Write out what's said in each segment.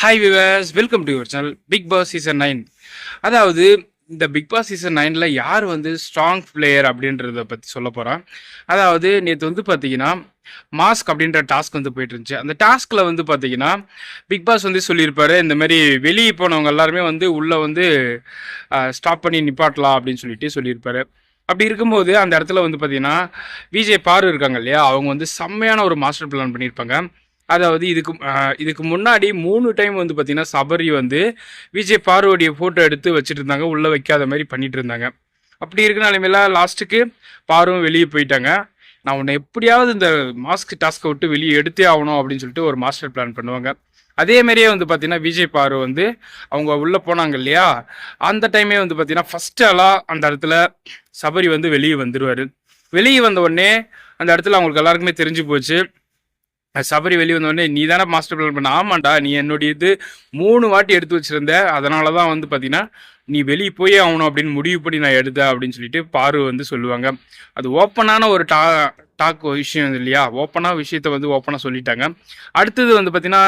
Hi viewers welcome to your channel Bigg Boss season nine அதாவது இந்த big Boss season நைனில் யார் வந்து ஸ்ட்ராங் பிளேயர் அப்படின்றத பற்றி சொல்ல போகிறேன் அதாவது நேற்று வந்து பார்த்தீங்கன்னா மாஸ்க் அப்படின்ற டாஸ்க் வந்து போயிட்டு இருந்துச்சு. அந்த டாஸ்கில் வந்து பார்த்தீங்கன்னா பிக் பாஸ் வந்து சொல்லியிருப்பாரு இந்த மாதிரி வெளியே போனவங்க எல்லாருமே வந்து உள்ளே வந்து ஸ்டாப் பண்ணி நிப்பாட்டலாம் அப்படின்னு சொல்லிட்டு சொல்லியிருப்பாரு. அப்படி இருக்கும்போது அந்த இடத்துல வந்து பார்த்தீங்கன்னா விஜய் பாரு இருக்காங்க இல்லையா? அவங்க வந்து செம்மையான ஒரு மாஸ்டர் பிளான் பண்ணியிருப்பாங்க. அதாவது இதுக்கு இதுக்கு முன்னாடி மூணு டைம் வந்து பார்த்தீங்கன்னா சபரி வந்து விஜய் பார்வதியை ஃபோட்டோ எடுத்து வச்சுட்டு இருந்தாங்க உள்ளே வைக்காத மாதிரி பண்ணிட்டு இருந்தாங்க அப்படி இருக்கிற நிலைமையில லாஸ்ட்டுக்கு பார்வும் வெளியே போயிட்டாங்க. நான் உன்னை எப்படியாவது இந்த மாஸ்க் டாஸ்க்கை விட்டு வெளியே எடுத்தே ஆகணும் அப்படின்னு சொல்லிட்டு ஒரு மாஸ்டர் பிளான் பண்ணுவாங்க. அதே மாதிரியே வந்து பார்த்தீங்கன்னா விஜய் பாரு வந்து அவங்க உள்ளே போனாங்க இல்லையா? அந்த டைமே வந்து பார்த்தீங்கன்னா ஃபர்ஸ்ட் ஆளாக அந்த இடத்துல சபரி வந்து வெளியே வந்துடுவார் வெளியே வந்த உடனே அந்த இடத்துல அவங்களுக்கு எல்லாருக்குமே தெரிஞ்சு போச்சு. சபரி வெளியே வந்தோடனே நீ தானே மாஸ்டர் பிளான் பண்ண ஆமாண்டா நீ என்னுடைய இது மூணு வாட்டி எடுத்து வச்சிருந்த. அதனால தான் வந்து பார்த்தீங்கன்னா நீ வெளியே போயே ஆகணும் அப்படின்னு முடிவு பண்ணி நான் எடுத்தேன் அப்படின்னு சொல்லிட்டு பாரு வந்து சொல்லுவாங்க. அது ஓப்பனான ஒரு டா டாக் விஷயம் இல்லையா? ஓப்பனாக விஷயத்த வந்து ஓப்பனாக சொல்லிட்டாங்க. அடுத்தது வந்து பார்த்தீங்கன்னா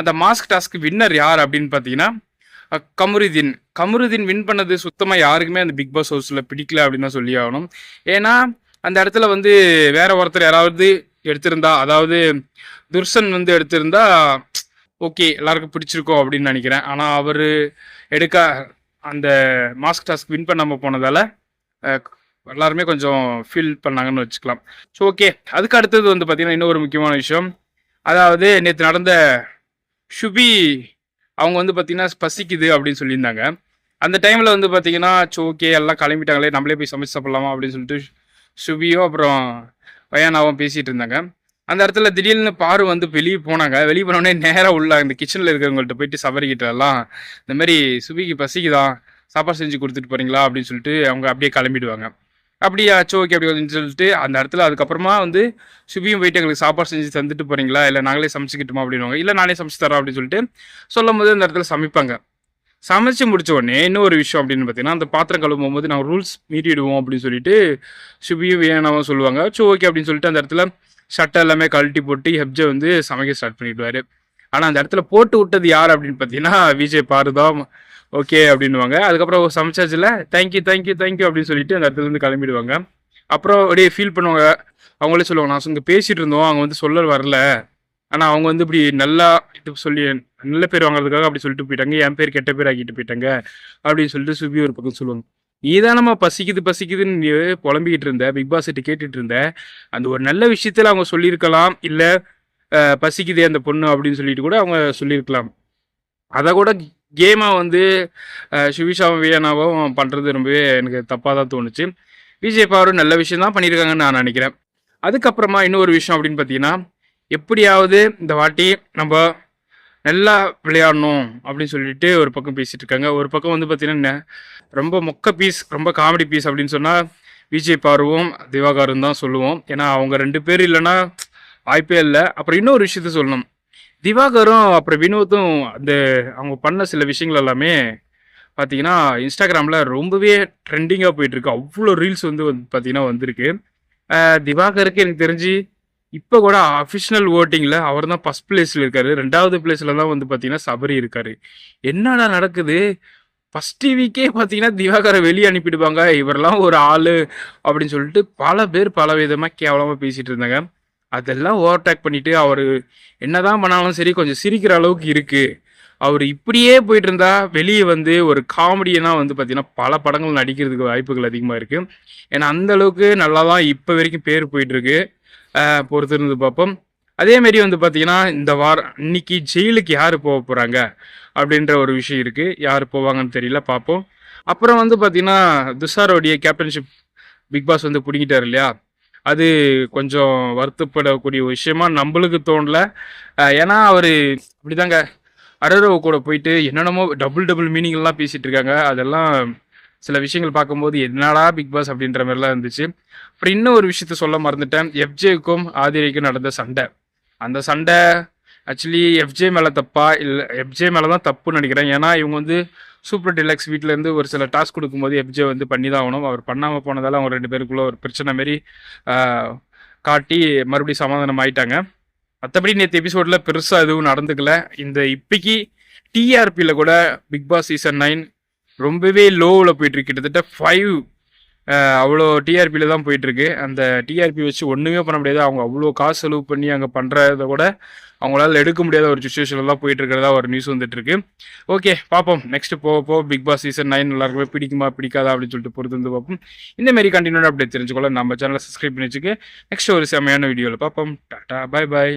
அந்த மாஸ்க் டாஸ்க் வின்னர் யார் அப்படின்னு பார்த்தீங்கன்னா கமருதீன். கமருதீன் வின் பண்ணது சுத்தமாக யாருக்குமே அந்த பிக் பாஸ் ஹவுஸில் பிடிக்கல அப்படின்னு தான் சொல்லி ஆகணும். ஏன்னா அந்த இடத்துல வந்து வேற ஒருத்தர் யாராவது எடுத்திருந்தா அதாவது துர்சன் வந்து எடுத்திருந்தா ஓகே எல்லாருக்கும் பிடிச்சிருக்கோம் அப்படின்னு நினைக்கிறேன். ஆனால் அவர் எடுக்க அந்த மாஸ்க் டாஸ்க் வின் பண்ணாமல் போனதால் எல்லாருமே கொஞ்சம் ஃபீல் பண்ணாங்கன்னு வச்சுக்கலாம். ஸோ ஓகே அதுக்கு அடுத்தது வந்து பார்த்திங்கன்னா இன்னொரு முக்கியமான விஷயம். அதாவது நேற்று நடந்த ஷுபி அவங்க வந்து பார்த்திங்கன்னா பசிக்குது அப்படின்னு சொல்லியிருந்தாங்க. அந்த டைமில் வந்து பார்த்தீங்கன்னா சோ ஓகே எல்லாம் கிளம்பிட்டாங்களே நம்மளே போய் சமைச்சு சாப்பிட்லாமா அப்படின்னு சொல்லிட்டு ஷுபியும் அப்புறம் பையனாவும் பேசிகிட்டு இருந்தாங்க. அந்த இடத்துல திடீர்னு பாரு வந்து வெளியே போனாங்க. வெளியே போனோடனே நேராக உள்ள இந்த கிச்சனில் இருக்கிறவங்கள்ட்ட போயிட்டு சபரிக்கிட்ட எல்லாம் இந்த மாதிரி சுபிக்கு பசிக்குதான் சாப்பாடு செஞ்சு கொடுத்துட்டு போகிறீங்களா அப்படின்னு சொல்லிட்டு அவங்க அப்படியே கிளம்பிடுவாங்க. அப்படியா சோ ஓகே அப்படி அப்படின்னு சொல்லிட்டு அந்த இடத்துல அதுக்கப்புறமா வந்து சுபியும் போயிட்டு எங்களுக்கு சாப்பாடு செஞ்சு தந்துட்டு போகிறீங்களா இல்லை நாங்களே சமைச்சிக்கிட்டோமா? அப்படின்வாங்க இல்லை நானே சமைச்சு தரோம் அப்படின்னு சொல்லிட்டு சொல்லும் போது அந்த இடத்துல சமைப்பாங்க. சமைச்சு முடிச்ச உடனே இன்னொரு விஷயம் அப்படின்னு பார்த்தீங்கன்னா அந்த பாத்திரம் கழுவும் போது நாங்கள் ரூல்ஸ் மீறிடுவோம் அப்படின்னு சொல்லிட்டு சுபியும் வேணாவும் சொல்லுவாங்க. சோ ஓகே அப்படின்னு சொல்லிட்டு அந்த இடத்துல ஷட்டை எல்லாமே கழட்டி போட்டு ஹெப்ஜை வந்து சமைக்க ஸ்டார்ட் பண்ணிவிடுவார் ஆனால் அந்த இடத்துல போட்டு விட்டது யார் அப்படின்னு பார்த்தீங்கன்னா விஜய் பாருதான் ஓகே அப்படின்னுவாங்க. அதுக்கப்புறம் சமைச்சாச்சுல? தேங்க்யூ தேங்க்யூ தேங்க்யூ அப்படின்னு சொல்லிட்டு அந்த இடத்துல வந்து கிளம்பிடுவாங்க. அப்புறம் அப்படியே ஃபீல் பண்ணுவாங்க. அவங்களே சொல்லுவாங்க நான் இங்கே பேசிகிட்டு இருந்தோம். அவங்க வந்து சொல்ல வரல. ஆனால் அவங்க வந்து இப்படி நல்லா இது சொல்லி நல்ல பேர் வாங்குறதுக்காக அப்படி சொல்லிட்டு போயிட்டாங்க. என் பேர் கெட்ட பேர் ஆக்கிட்டு போயிட்டாங்க அப்படின்னு சொல்லிட்டு சுபி ஒரு பக்கம் சொல்லுவாங்க. நீதானம்மா பசிக்குது பசிக்குதுன்னு நீ புலம்பிக்கிட்டு இருந்த பிக் பாஸ்கிட்ட கேட்டுட்டு இருந்த அந்த ஒரு நல்ல விஷயத்தில் அவங்க சொல்லியிருக்கலாம் இல்லை பசிக்குதே அந்த பொண்ணு அப்படின்னு சொல்லிட்டு கூட அவங்க சொல்லியிருக்கலாம். அதை கூட கேமாக வந்து சுவிஷாவும் வீணாவும் பண்ணுறது ரொம்பவே எனக்கு தப்பாக தான் தோணுச்சு. விஜய் பாரு நல்ல விஷயம் தான் பண்ணியிருக்காங்கன்னு நான் நினைக்கிறேன். அதுக்கப்புறமா இன்னொரு விஷயம் அப்படின்னு பார்த்தீங்கன்னா எப்படியாவது இந்த வாட்டி நம்ம நல்லா விளையாடணும் அப்படின்னு சொல்லிட்டு ஒரு பக்கம் பேசிட்டு இருக்காங்க. ஒரு பக்கம் வந்து பார்த்தீங்கன்னா ரொம்ப மொக்க பீஸ் ரொம்ப காமெடி பீஸ் அப்படின்னு சொன்னால் விஜய் பாருவோம் திவாகரும் தான் சொல்லுவோம். ஏன்னா அவங்க ரெண்டு பேர் இல்லைன்னா வாய்ப்பே இல்லை. அப்புறம் இன்னொரு விஷயத்த சொல்லணும். திவாகரும் அப்புறம் வினோத்தும் அந்த அவங்க பண்ண சில விஷயங்கள் எல்லாமே பார்த்தீங்கன்னா இன்ஸ்டாகிராமில் ரொம்பவே ட்ரெண்டிங்காக போயிட்டுருக்கு அவ்வளோ ரீல்ஸ் வந்து வந்து பார்த்தீங்கன்னா வந்திருக்கு. திவாகருக்கு எனக்கு தெரிஞ்சு இப்போ கூட அஃபிஷனல் ஓட்டிங்கில் அவர் தான் ஃபஸ்ட் பிளேஸில் இருக்காரு. ரெண்டாவது பிளேஸில் தான் வந்து பார்த்தீங்கன்னா சபரி இருக்காரு. என்னடா நடக்குது? ஃபஸ்ட் டிவிக்கே பார்த்தீங்கன்னா திவாகரை வெளியே அனுப்பிடுவாங்க. இவரெல்லாம் ஒரு ஆள் அப்படின்னு சொல்லிட்டு பல பேர் பல விதமாக கேவலமாக பேசிகிட்டு இருந்தாங்க. அதெல்லாம் ஓவர்டேக் பண்ணிவிட்டு அவர் என்னதான் பண்ணாலும் சரி கொஞ்சம் சிரிக்கிற அளவுக்கு இருக்குது அவர் இப்படியே போயிட்டு இருந்தா வெளியே வந்து ஒரு காமெடியெல்லாம் வந்து பார்த்தீங்கன்னா பல படங்கள் நடிக்கிறதுக்கு வாய்ப்புகள் அதிகமாக இருக்குது ஏன்னா அந்த அளவுக்கு நல்லா தான் இப்போ வரைக்கும் பேர் போயிட்டுருக்கு பொறுத்திருந்து பார்ப்போம். அதேமாரி வந்து பார்த்தீங்கன்னா இந்த வாரம் இன்னைக்கு ஜெயிலுக்கு யார் போக போகிறாங்க அப்படின்ற ஒரு விஷயம் இருக்குது யார் போவாங்கன்னு தெரியல பார்ப்போம். அப்புறம் வந்து பார்த்தீங்கன்னா துஷாரோடைய கேப்டன்ஷிப் பிக் பாஸ் வந்து பிடிங்கிட்டார் இல்லையா? அது கொஞ்சம் வருத்தப்படக்கூடிய விஷயமா நம்மளுக்கு தோணல. ஏன்னா அவர் அப்படிதாங்க. அரரவு கூட போயிட்டு என்னென்னமோ டபுள் டபுள் மீனிங்லாம் பேசிகிட்டு இருக்காங்க. அதெல்லாம் சில விஷயங்கள் பார்க்கும்போது என்னடா பிக் பாஸ் அப்படின்ற மாதிரிலாம் இருந்துச்சு. அப்புறம் இன்னும் ஒரு விஷயத்த சொல்ல மறந்துட்டேன். எஃப்ஜேக்கும் ஆதிரிக்கும் நடந்த சண்டை. அந்த சண்டை ஆக்சுவலி எஃப்ஜே மேலே தப்பா இல்லை எஃப்ஜே மேலே தான் தப்புன்னு நினைக்கிறேன். ஏன்னா இவங்க வந்து சூப்பர் டிலக்ஸ் வீட்டிலேருந்து ஒரு சில டாஸ்க் கொடுக்கும்போது எஃப்ஜே வந்து பண்ணி தான் ஆகணும். அவர் பண்ணாமல் போனதால் அவங்க ரெண்டு பேருக்குள்ள ஒரு பிரச்சனை மாரி காட்டி மறுபடியும் சமாதானம் ஆயிட்டாங்க. மற்றபடி நேற்று எபிசோடில் பெருசாக எதுவும் நடந்துக்கல. இந்த இப்போக்கி டிஆர்பியில் கூட பிக் பாஸ் சீசன் நைன் ரொம்பவே லோவில் போயிட்டுருக்கு கிட்டத்தட்ட ஃபைவ் அவ்வளோ டிஆர்பியில் தான் போயிட்டுருக்கு அந்த டிஆர்பி வச்சு ஒன்றுமே பண்ண முடியாது. அவங்க அவ்வளோ காசு செலவு பண்ணி அங்கே பண்ணுறத கூட அவங்களால எடுக்க முடியாத ஒரு சுச்சுவேஷனில் தான் போயிட்டு இருக்கிறதா ஒரு நியூஸ் வந்துட்டு இருக்கு. ஓகே பார்ப்போம் நெக்ஸ்ட் போக போக பிக் பாஸ் சீசன் நைன் எல்லாருக்குமே பிடிக்குமா பிடிக்காதா அப்படின்னு சொல்லிட்டு பொறுத்து வந்து பார்ப்போம் இந்த மாதிரி கண்டினியூ அப்டேட் தெரிஞ்சுக்கொள்ள நம்ம சேனலை சப்ஸ்கிரைப் பண்ணி வச்சுக்க நெக்ஸ்ட் ஒரு செமையான வீடியோவில் பார்ப்போம் டாடா பாய் பாய்